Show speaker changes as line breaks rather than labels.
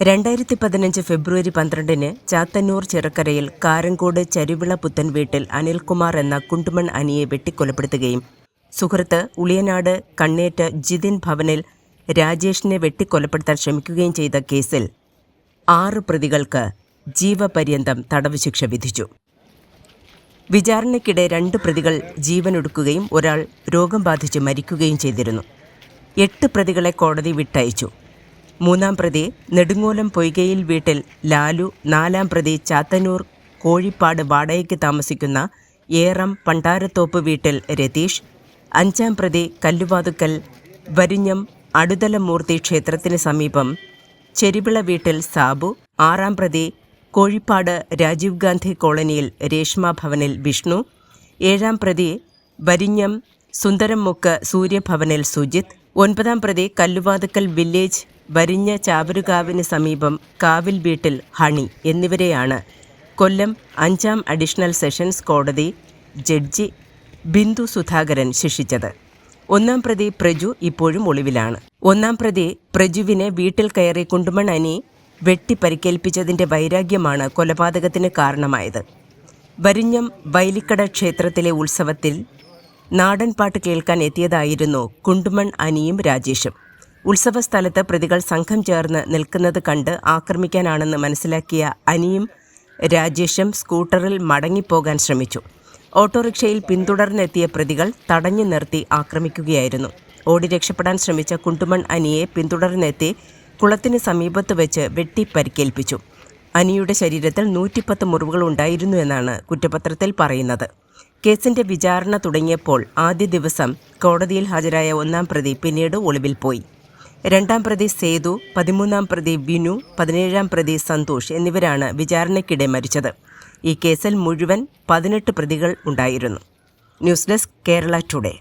രണ്ടായിരത്തി പതിനഞ്ച് ഫെബ്രുവരി പന്ത്രണ്ടിന് ചാത്തന്നൂർ ചിറക്കരയിൽ കാരങ്കോട് ചരുവിള പുത്തൻ വീട്ടിൽ അനിൽകുമാർ എന്ന കുണ്ടുമൺ അനിയെ വെട്ടിക്കൊലപ്പെടുത്തുകയും സുഹൃത്ത് ഉളിയനാട് കണ്ണേറ്റ് ജിതിൻ ഭവനിൽ രാജേഷിനെ വെട്ടിക്കൊലപ്പെടുത്താൻ ശ്രമിക്കുകയും ചെയ്ത കേസിൽ ആറ് പ്രതികൾക്ക് ജീവപര്യന്തം തടവ് ശിക്ഷ വിധിച്ചു. വിചാരണയ്ക്കിടെ രണ്ട് പ്രതികൾ ജീവനൊടുക്കുകയും ഒരാൾ രോഗം ബാധിച്ച് മരിക്കുകയും ചെയ്തിരുന്നു. എട്ട് പ്രതികളെ കോടതി വിട്ടയച്ചു. മൂന്നാം പ്രതി നെടുങ്ങോലം പൊയ്കയിൽ വീട്ടിൽ ലാലു നാലാം പ്രതി ചാത്തന്നൂർ കോഴിപ്പാട് വാടകയ്ക്ക് താമസിക്കുന്ന ഏറം പണ്ടാരത്തോപ്പ് വീട്ടിൽ രതീഷ് അഞ്ചാം പ്രതി കല്ലുവാതുക്കൽ വരിഞ്ഞം അടുതലമൂർത്തി ക്ഷേത്രത്തിന് സമീപം ചെരിവിള വീട്ടിൽ സാബു ആറാം പ്രതി കോഴിപ്പാട് രാജീവ് ഗാന്ധി കോളനിയിൽ രേഷ്മ ഭവനിൽ വിഷ്ണു ഏഴാം പ്രതി വരിഞ്ഞം സുന്ദരംമുക്ക് സൂര്യഭവനിൽ സുജിത് ഒൻപതാം പ്രതി കല്ലുവാതുക്കൽ വില്ലേജ് വരിഞ്ഞ ചാവരുകാവിന് സമീപം കാവിൽ വീട്ടിൽ ഹണി എന്നിവരെയാണ്. കൊല്ലം അഞ്ചാം അഡീഷണൽ സെഷൻസ് കോടതി ജഡ്ജി ബിന്ദു സുധാകരൻ ശിക്ഷിച്ചത്. ഒന്നാം പ്രതി പ്രജു ഇപ്പോഴും ഒളിവിലാണ്. ഒന്നാം പ്രതി പ്രജുവിനെ വീട്ടിൽ കയറി കുണ്ടുമൺ അനി വെട്ടി പരിക്കേൽപ്പിച്ചതിന്റെ വൈരാഗ്യമാണ് കൊലപാതകത്തിന് കാരണമായത്. വരിഞ്ഞം വൈലിക്കട ക്ഷേത്രത്തിലെ ഉത്സവത്തിൽ നാടൻ പാട്ട് കേൾക്കാൻ എത്തിയതായിരുന്നു കുണ്ടുമൺ അനിയും രാജേഷും. ഉത്സവ സ്ഥലത്ത് പ്രതികൾ സംഘം ചേർന്ന് നിൽക്കുന്നത് കണ്ട് ആക്രമിക്കാനാണെന്ന് മനസ്സിലാക്കിയ അനിയും രാജേഷും സ്കൂട്ടറിൽ മടങ്ങിപ്പോകാൻ ശ്രമിച്ചു. ഓട്ടോറിക്ഷയിൽ പിന്തുടർന്നെത്തിയ പ്രതികൾ തടഞ്ഞു നിർത്തി ആക്രമിക്കുകയായിരുന്നു. ഓടി രക്ഷപ്പെടാൻ ശ്രമിച്ച കുണ്ടുമൺ അനിയെ പിന്തുടർന്നെത്തി കുളത്തിന് സമീപത്ത് വെച്ച് വെട്ടി പരിക്കേൽപ്പിച്ചു അനിയുടെ ശരീരത്തിൽ നൂറ്റിപ്പത്ത് മുറിവുകൾ ഉണ്ടായിരുന്നു എന്നാണ് കുറ്റപത്രത്തിൽ പറയുന്നത്. കേസിന്റെ വിചാരണ തുടങ്ങിയപ്പോൾ ആദ്യ ദിവസം കോടതിയിൽ ഹാജരായ ഒന്നാം പ്രതി പിന്നീട് ഒളിവിൽ പോയി. രണ്ടാം പ്രതി സേതു പതിമൂന്നാം പ്രതി വിനു പതിനേഴാം പ്രതി സന്തോഷ് എന്നിവരാണ് വിചാരണയ്ക്കിടെ മരിച്ചത്. ഈ കേസിൽ മുഴുവൻ പതിനെട്ട് പ്രതികൾ ഉണ്ടായിരുന്നു. News desk Kerala today.